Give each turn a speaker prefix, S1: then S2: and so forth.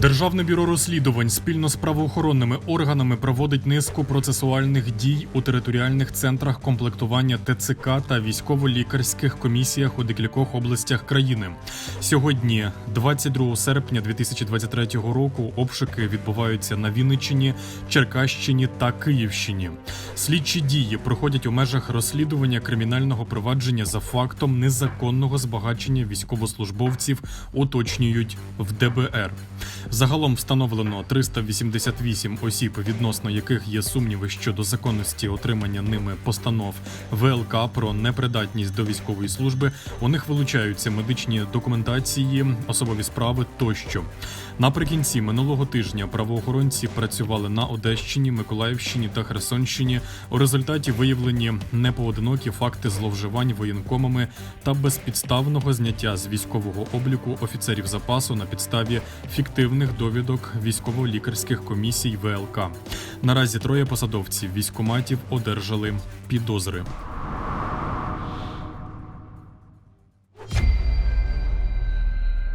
S1: Державне бюро розслідувань спільно з правоохоронними органами проводить низку процесуальних дій у територіальних центрах комплектування ТЦК та військово-лікарських комісіях у декількох областях країни. Сьогодні, 22 серпня 2023 року, обшуки відбуваються на Вінниччині, Черкащині та Київщині. Слідчі дії проходять у межах розслідування кримінального провадження за фактом незаконного збагачення військовослужбовців, уточнюють в ДБР. Загалом встановлено 388 осіб, відносно яких є сумніви щодо законності отримання ними постанов ВЛК про непридатність до військової служби. У них вилучаються медичні документації, особові справи тощо. Наприкінці минулого тижня правоохоронці працювали на Одещині, Миколаївщині та Херсонщині. У результаті виявлені непоодинокі факти зловживань воєнкомами та безпідставного зняття з військового обліку офіцерів запасу на підставі фіктивних довідок військово-лікарських комісій ВЛК. Наразі троє посадовців військоматів одержали підозри.